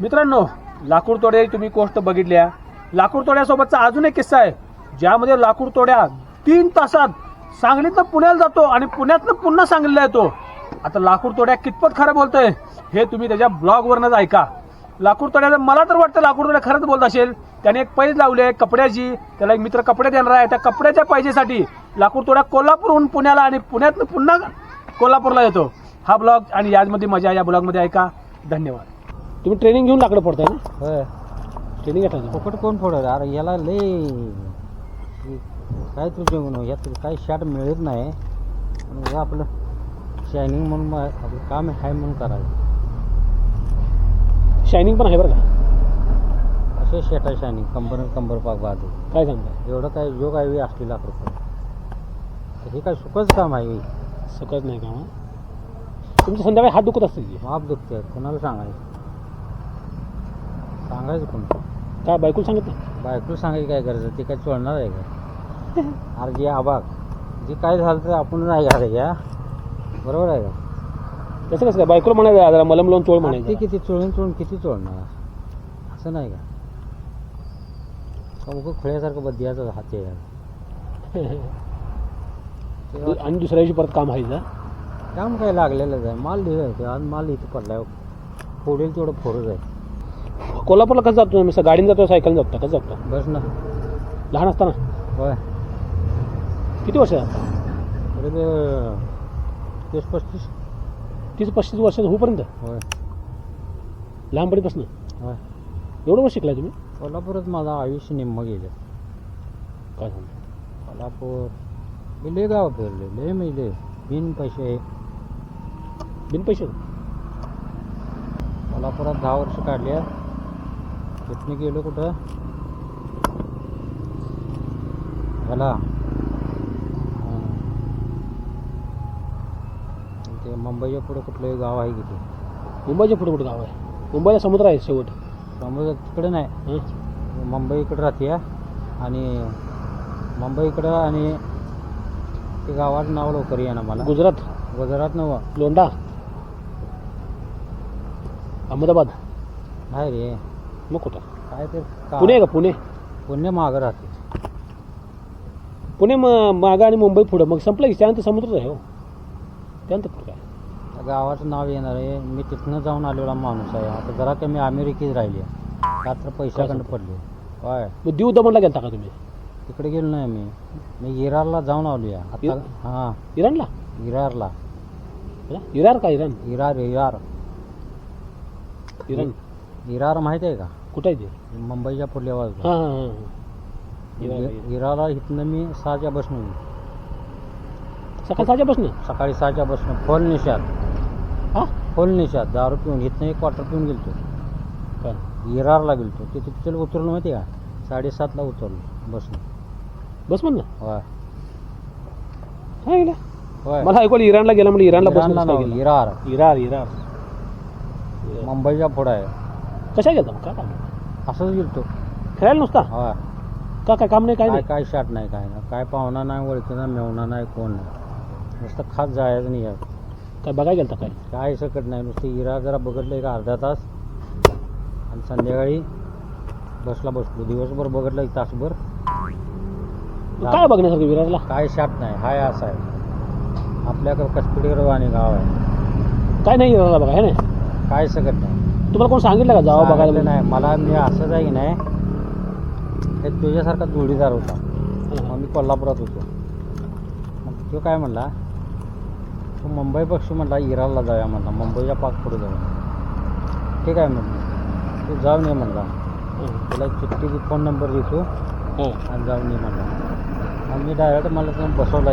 मित्रांनो लाकूड तुम्ही गोष्ट बघितल्या. लाकूडतोड्यासोबतचा अजून एक किस्सा आहे ज्यामध्ये लाकूडतोड्या तीन तासात सांगलीतनं पुण्याला जातो आणि पुण्यातनं पुन्हा सांगलीला येतो. आता लाकूडतोड्या कितपत खरं बोलतोय हे तुम्ही त्याच्या ब्लॉगवरनच ऐका. लाकूडतोड्याला मला तर वाटतं लाकूडतोड्या खरंच बोलत असेल. त्याने एक पैज लावली आहे कपड्याची. त्याला एक मित्र कपडे देणार आहे. त्या कपड्याच्या पैजेसाठी लाकूडतोड्या कोल्हापूरहून पुण्याला आणि पुण्यातनं पुन्हा कोल्हापूरला येतो. हा ब्लॉग आणि याचमध्ये मजा या ब्लॉगमध्ये ऐका. धन्यवाद. तुम्ही ट्रेनिंग घेऊन लाकडं पडताय ना? होय. ट्रेनिंग घेता फुकट कोण फोडत? अरे याला लय काय तू जेवण यात काही शॅट मिळत नाही. हे आपलं शायनिंग म्हणून मग आपलं काम आहे म्हणून करायचं. शायनिंग पण आहे बरं का? असे शेट आहे शायनिंग कंबर कंबर पाक बाजू. काय सांगताय? एवढं काय योग आहे असली लाख रुपये तर हे काय सुखच काम आहे होय. सकत नाही का? मग? तुमचं संध्याकाळी हात दुखत असतील की? माप दुखते कोणाला सांगायचं? सांगायचं कोण? काय बायकोला सांगत नाही बायकोला सांगायची काय गरज ते काय चोळणार आहे का? अरे जे आबाग जे काय झालं तर आपण नाही घालायचं या. बरोबर आहे का? तसं कसं काय? बायकोला म्हणायचं जरा मलम लावून चोळ ते म्हणायचं किती चोळून चोळून किती चोळणार? असं नाही का? का उगं खुळ्यासारखं बद्याचं हात आहे. आणि दुसऱ्या दिवशी परत काम आहे जा काम काय लागलेलंच आहे. माल दिलं ते आज माल इथं पडलाय. फोडेल तेवढं फोडच आहे कोल्हापूरला कसं जातो मी गाडीने जातो सायकल जातो? कसं जातो? बस ना. लहान असताना? होय. किती वर्ष? अरे ते तीस पस्तीस. तीस पस्तीस वर्षाचं होईपर्यंत होय. लहानपणीपासून? होय. एवढं वर्ष शिकलाय तुम्ही? कोल्हापूरात माझं आयुष्य निम्म गेलं. काय सांगता कोल्हापूर. मी लय गाव फिरले लय मी लय. बिन पैसे. बिन पैसे? कोल्हापुरात दहा वर्ष काढली तिथनं गेलो कुठं? ह्याला ते मुंबईच्या पुढं कुठलं गाव आहे की ते? मुंबईच्या पुढे कुठं गाव आहे? मुंबईला समुद्र आहे शेवट. मुंबई तिकडे नाही? मुंबई इकडं राहते आणि मुंबई इकडं आणि ते गावाचं नाव लवकर येणार मला. गुजरात. गुजरात नव लोंढा. अहमदाबाद. आहे रे. मग कुठं काय ते का- पुणे का? पुणे. पुणे मागं राहते. पुणे मग मागं आणि मुंबई पुढं. मग संपलं की त्यानंतर समुद्रच आहे हो. त्यानंतर पुढं काय. त्या गावाचं नाव येणार आहे. मी तिथनं जाऊन आलेला माणूस आहे. आता जरा कमी अमेरिकेत राहिली का तर पैशाकडं? पडले. होय. मग दीव दमणला गेलता का तुम्ही? तिकडे गेलो नाही मी. मी इरारला जाऊन आलो आता इर- हां. इराणला? इरारला हं? इराण का इराण? इरार इरार. इराण. इरार माहिती आहे का? कुठं आहे ते? मुंबईच्या पुढल्या बाजूला. हां हां हां. इराला इथनं मी सहाच्या बसनं सकाळ सहाच्या बसनं? सकाळी सहाच्या बसनं. फुल निशात हां? फुल निशात दारू पिऊन इथनं एक क्वार्टर पिऊन गेलतो. काय? इरारला गेलतो. ते तिथं उतरलो माहिती का? साडेसातला उतरलो बसनं. बस म्हणलं होय गेला होय. मला ऐकवलं इराणला गेला म्हणजे इराणला बस नाव इरार. इरार इरार. मुंबईच्या पुढं आहे. कशा गेला मग? का काम? असंच गेलतो. फिरायला नुसता? होय. का काय काम नाही काय काय नाही? काय शाट नाही काय नाही. काय पाहुणा नाही ओळखीचा मेवणा नाही कोण नाही. नुसतं खात जायचं नाही यात. काय बघायला गेलता काय? काय सकट नाही. नुसतं इरा जरा बघितलं एक अर्धा तास. आणि संध्याकाळी बसला बसलो. दिवसभर बघितलं एक तासभर. काय बघण्यासारखं विरारला काय शाट नाही. हाय असं आहे. आपल्याकडं कस्पिडीवर आणि गाव आहे. काय नाही विरारला बघा है ना? काय सकट नाही. तुम्हाला कोण सांगितलं का जावं बघायला? म्हणून? नाही. मला मी असंच आहे की नाही हे तुझ्यासारखा जोडीदार होता. मग. मी कोल्हापुरात होतो. मग तो काय म्हणला? तू मुंबई पक्षी म्हणला इराला जाऊया म्हणला. मुंबईच्या पाक पुढे जाऊया. ठीक आहे म्हणलं? तू जाऊन ये म्हणला. तुला एक चिठ्ठी फोन नंबर देतो हां. आणि जाऊन ये म्हणला. आणि मी डायरेक्ट मला तुम्ही बसवला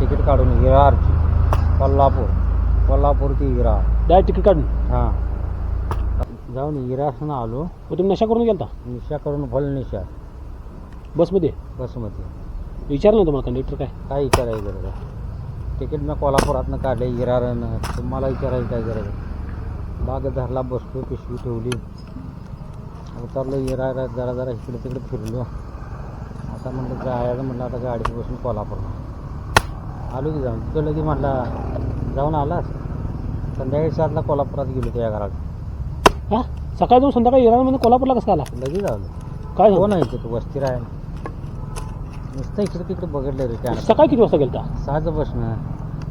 तिकीट काढून विरारची. कोल्हापूर. कोल्हापूर ती विरार. डायरेक्ट तिकीट काढून. हां. जाऊन इरासनं आलो. मग तुम्ही नशा करून गेलता? निशा करून फल निशा. बसमध्ये? बसमध्ये. विचारलं ना तुम्हाला कंडक्टर काय? काय विचारायची गरज आहे? तिकीट मी कोल्हापुरातनं काढले इरारनं तुम्हाला विचारायची काय गरज आहे? बाग धरला बसलो पिशवी ठेवली. उतरलो इरार जरा जरा इकडे तिकडे फिरलो. आता म्हणलं जायचं म्हणलं आता गाडीत बसून कोल्हापूरला. आलो की जाऊन. तिथं लगे म्हणला जाऊन आलास? संध्याकाळी सातला कोल्हापुरात गेलो त्या घरात. हा? सकाळी जाऊन संध्याकाळी इराणमध्ये कोल्हापूरला कसं आला? लगेच आलो. काय कोण सांगतो? आहे तिथं वस्ती राहायला. नुसतं इकडे तिकडे बघितलं रे त्या सकाळी किती वाजता गेलता? सहाचं बसणं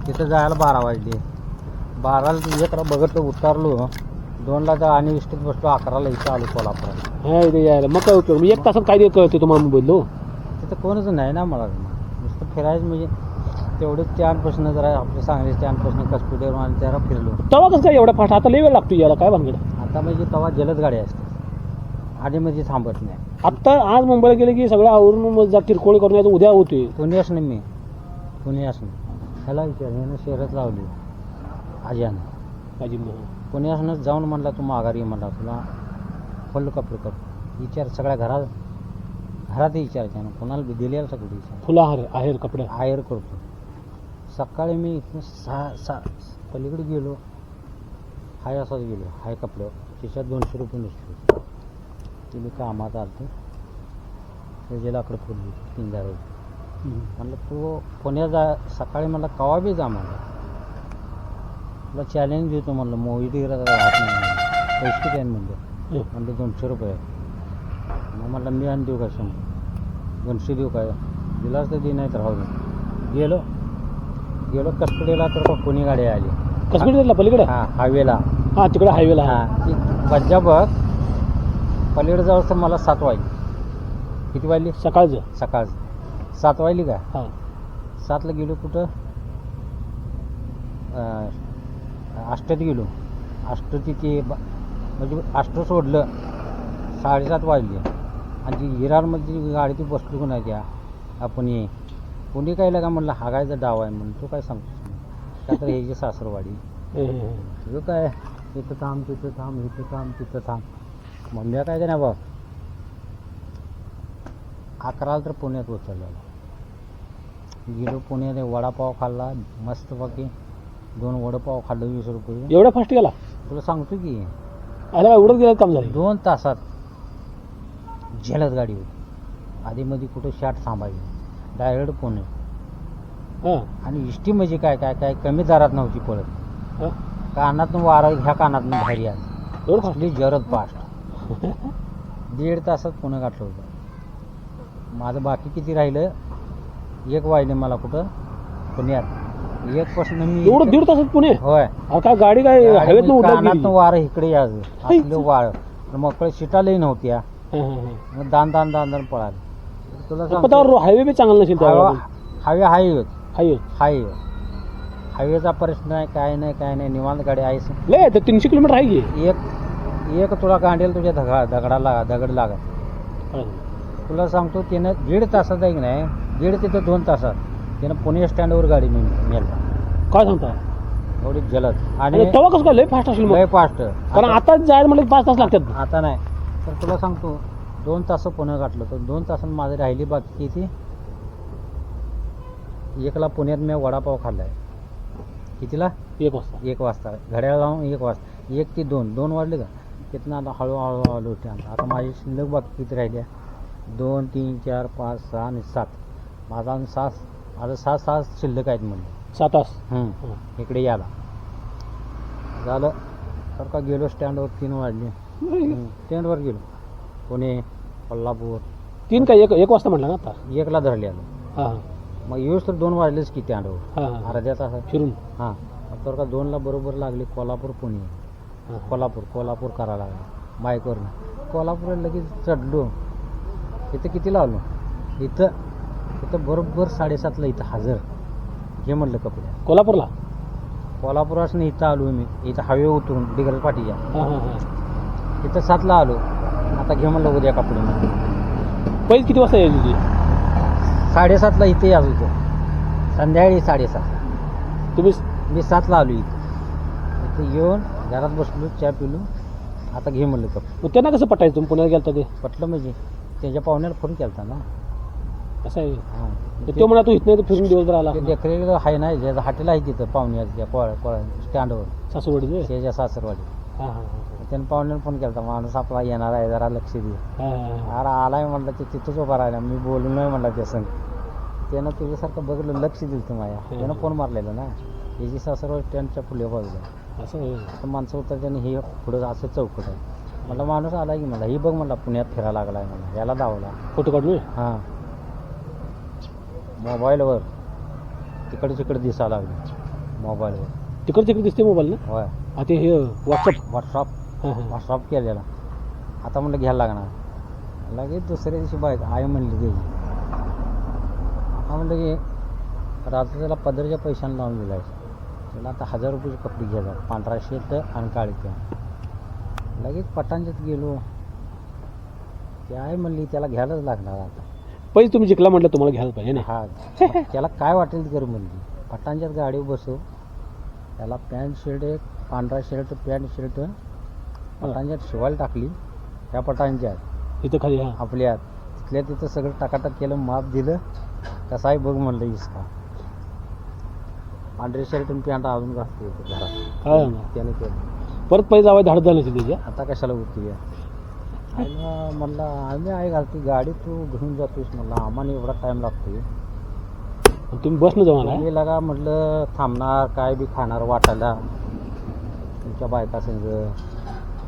तिथं जायला बारा वाजले. बाराला इकडं बघितलं उतारलो. दोनला तर आणि इष्टीत बसलो अकराला इथं आलो कोल्हापुरात. हा इथे यायला मग काय उपयोग? मी एक तासात काय कळते तुम्हाला मोबाईल तिथं कोणच नाही ना मला. नुसतं फिरायचं म्हणजे तेवढंच स्टँडपासून जरा आपलं सांगली स्टँडपासून कस्पिटेवर आणि जरा फिरलो. तेव्हा कसं काय एवढा फास्ट? आता लई वेळ लागतो यायला काय भानगड? आता म्हणजे तेव्हा जलद गाडी असते. आणि म्हणजे थांबत नाही. आत्ता आज मुंबईला गेले की सगळं आवरून मग जा किरकोळ करून यायचं उद्या होते. पुणे असणं मी. पुणे असणं ह्याला विचार ह्यानं शहरात लावली. आज्यानं माझी पुणे असणं जाऊन म्हणला तू माघारी ये म्हणला तुला फुल कपडे कर. विचार सगळ्या घरात घरात विचारायचं ना कोणाला बी दिलेला सगळं विचार? फुलं आहे आहेर कपडे. हायर करतो. सकाळी मी इथनं सहा सहा पलीकडे गेलो. हाय असाच गेलो हाय कपडे. खिशात दोनशे रुपये नसले ते मी कामात आलतो. त्याचे लाकडं फुलली तीन रुपये म्हणलं तू पुण्यात जा सकाळी मला कवा बी जा म्हणलं. तुला चॅलेंज देतो म्हणलं मोहित राहत नाही. पैसे किती आहे म्हणलं? म्हणलं दोनशे रुपये. मग म्हणलं मी आणि देऊ काय शंभर दोनशे देऊ काय? दिलाच तर दे नाही तर राहू गेलो. गेलो कस्टडीला तर पुणे गाडी आली. कसं पलीकडे? हा हायवेला. हा तिकडे हायवेला. हा बघ पलीकडे तर मला सात वाजली किती वाजली सकाळचं. सकाळ सात वाजली का? हा. सातला गेलो कुठं? आष्टात गेलो. आष्ट तिथे म्हणजे आष्ट सोडलं. साडेसात वाजले. आणि ती हिरारमध्ये जी गाडी ती बसलो का नाही त्या आपण ये कोणी काय लागा म्हणलं हागायचा डाव आहे म्हणून तू काय सांगतो का तर सासरवाडी. हे, हे, हे. तुझं काय? इथं थांब तिथं थांब इथं थांब तिथं थांब. मम्मी काय का नाही बा अकराला तर पुण्यात उचललेलं गेलो पुण्यात वडापाव खाल्ला मस्तपैकी दोन वडापाव खाल्लं वीस रुपये. एवढा फास्ट गेला? तुला सांगतो की उडत गेलं काम झालं. दोन तासात झेलत गाडी होती. आधीमध्ये कुठं शाट थांबायची डायरेक्ट पुणे. आणि इष्टी म्हणजे काय काय काय कमी दरात नव्हती पळत. कानातनं वारं ह्या कानातनं बाहेर आली एवढं जरद फास्ट. दीड तासात पुणे गाठलं होतं. माझं बाकी किती राहिलं? एक वाजले मला कुठं? पुण्यात. एक पासून मी एवढं दीड तासात पुणे? होय. काय गाडी काय हवेत कानातनं वारं इकडे यायचं. वाळ. मोकळे शिटा लई नव्हत्या. मग दान दान दान दान पळाले. तुला हायवे बी चांगला नसेल हायवे हायवे हायवे. हायवे. हायवेचा प्रश्न नाही काय नाही काय नाही निवांत गाडी आहेस. लय तर तीनशे किलोमीटर आहे की? एक एक तुला गांडेल तुझ्या दगा दगडाला दगड लागत हा. तुला सांगतो त्यानं दीड तासात आहे की नाही दीड तिथं दोन तासात त्यानं पुणे स्टँडवर गाडी नेऊन नेला. काय सांगता? एवढी जलद. आणि आणि तेव्हा कसं काय? लय फास्ट असेल मग. लय फास्ट कारण आता जायला म्हटलं की पाच तास लागतात. आता नाही. तर तुला सांगतो दोन तास पुणे गाठलं. तर दोन तासात माझी राहिली बाकी किती? एकला पुण्यात मी वडापाव खाल्लाय. कितीला? एक वाजता. एक वाजता. घड्याळ लावून एक वाजता. एक ते दोन. दोन वाजले का? तिथनं आता हळूहळू हळू स्टँड आता माझी शिल्लक बाकी किती राहिल्या दोन तीन चार पाच सहा आणि सात. माझा अजून सहा माझं सहा सहा शिल्लक आहेत म्हणलं. सात तास. इकडे याला. झालं. तर का गेलो स्टँडवर? तीन वाजले. हम्म. स्टँडवर गेलो. पुणे कोल्हापूर. तीन काय एक? एक वाजता म्हटलं ना आता? एकला धरले आलो. हा. मग येऊस तर दोन वाजलेच की स्टँडवर हा हा अर्ध्या तासात. फिरून? हां. तर का दोनला बरोबर लागले कोल्हापूर पुणे. हा. कोल्हापूर कोल्हापूर करायला लागला बाईकवरनं कोल्हापूर लगेच चढलो. इथं किती लावलो? इथं इथं बरोबर साडेसातला इथं हजर. घे म्हणलं कपडे कोल्हापूरला? कोल्हापुरासून इथं आलो मी. इथं हवे उतरून डिगल पाठीच्या हा हा हा. इथं सातला आलो. आता घे म्हणलं उद्या कपडे पहिली किती वाजता यायची तुझी? साडेसातला इथे यायचो इथं. संध्याकाळी साडेसात. तुम्ही मी सातला आलो इथं. इथं येऊन घरात बसलो चहा पिलो. आता घे म्हणलं कपडे मग त्यांना कसं पटायचं? तुम्ही पुण्याला गेलता ते? पटलं म्हणजे. त्याच्या पाहुण्याला फोन केला ना. असं आहे? हां. तो म्हणा तू इथनं इथं फिरून दिवसभर आला. देखरेख आहे ना ज्याचं हॉटेल आहे तिथं पाहुण्याच्या कोळ कोळ स्टँडवर. सासूवडीचे त्याच्या सासरवाडी हा हा. त्यानं पाहुण्याला फोन केला माणूस आपला येणार आहे जरा लक्ष दे. अरे आलाय म्हणलं ते तिथंच उभा राहिला मी बोलू नाही म्हणला त्या संग. त्यानं तुझ्यासारखं बघितलं लक्ष दिलं माझ्या त्यानं फोन मारलेला ना. याची सासरवाडी स्टँडच्या फुले बाजूला. असं माणसं होतं त्याने हे पुढं असं चौकट आहे. मला माणूस आला की मला ही बघ मला पुण्यात फिरायला लागलाय मला याला धावला. फोटो होय? हां. मोबाईलवर. तिकडे तिकडे दिसायला लागली. मोबाईलवर. तिकडे तिकडे दिसते मोबाईल ना? होय. हा ते हे व्हॉट्सअप व्हॉट्सअप हां हां. व्हॉट्सअप केलेला. आता म्हणलं घ्यायला लागणार. लगेच दुसऱ्या दिवशी बाईक आहे म्हणली त्याची आता म्हणलं की रात्री त्याला पदरच्या पैशाने लावून दिलाय. त्याला आता हजार रुपयाचे कपडे घ्यायला पांढरा शर्ट आणि काळी पॅन्ट लगेच पटांच्यात गेलो. ते आहे म्हणली त्याला घ्यायलाच लागणार आता. पहिले तुम्ही जिंकला म्हटलं तुम्हाला घ्यायला पाहिजे ना? हा. त्याला काय वाटेल कर म्हणली. पटांच्यात गाडीवर बसव त्याला पॅन्ट शर्ट एक पांढरा शर्ट पॅन्ट शर्ट पटांच्यात शिवायला टाकली. त्या पटांच्यात इथं खाली हा. आपल्या तिथल्या तिथं सगळं टाकाटाक केलं माप दिलं. कसा आहे बघ म्हणलं इसका. पांढरे शर्ट आणि पॅन्ट अजून घातली होती घरात? त्याने केलं. परत पैसे जावं धाडत झालं त्याच्या आता कशाला होती आणि म्हणलं आम्ही आहे घालते गाडी तू घेऊन जातोस म्हणलं. आम्हाला एवढा टाईम लागतोय. तुम्ही बसनं जाऊन आला तुम्ही लगा म्हटलं थांबणार काय बी खाणार वाटायला. तुमच्या बायका संग.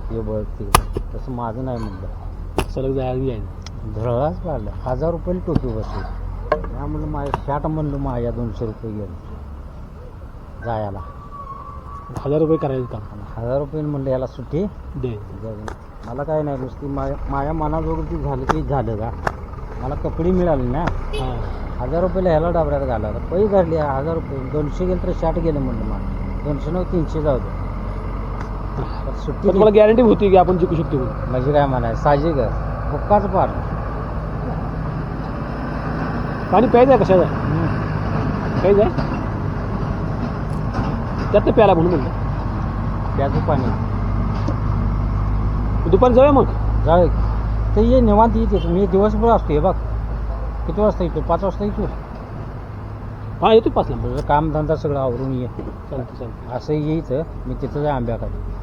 हे बघ ते. तसं माझं नाही म्हटलं सलग जायला यायचं धरळाच काढलं हजार रुपये टोपी बसली. त्या म्हणलं माझ्या शॅट म्हणलं माझ्या दोनशे रुपये गेले जायला. हजार रुपये करायचं काम हजार रुपये म्हणलं याला सुट्टी दे. मला काय नाही नुसती माझ्या माझ्या ती झालं की झालं का? मला कपडे मिळाले ना. हजार रुपयाला ह्याला डाबऱ्यात घालायला पैसे धरले हजार रुपये. दोनशे गेलं तर शर्ट गेलं म्हणलं मला. दोनशे नऊ तीनशे जाऊ दे. पण तुम्हाला गॅरंटी होती की आपण जिंकू शकतो म्हणून. म्हणजे काय म्हणाय साहजिक बुक्काच पार. पाणी प्यायचं आहे आहे प्यायचं आहे? त्यात प्यायला म्हणून म्हणलं. प्याचं पाणी. दुपारी जाऊया मग? जाऊ ते ये निवांत येते मी दिवसभर असतो हे बघ. किती वाजता येतो? पाच वाजता येतो. हा येतो पाच लांब तुझं कामधंदा सगळं आवरून ये. चालतं चालतं असं यायचं. मी तिथं जाय आंब्याकडे.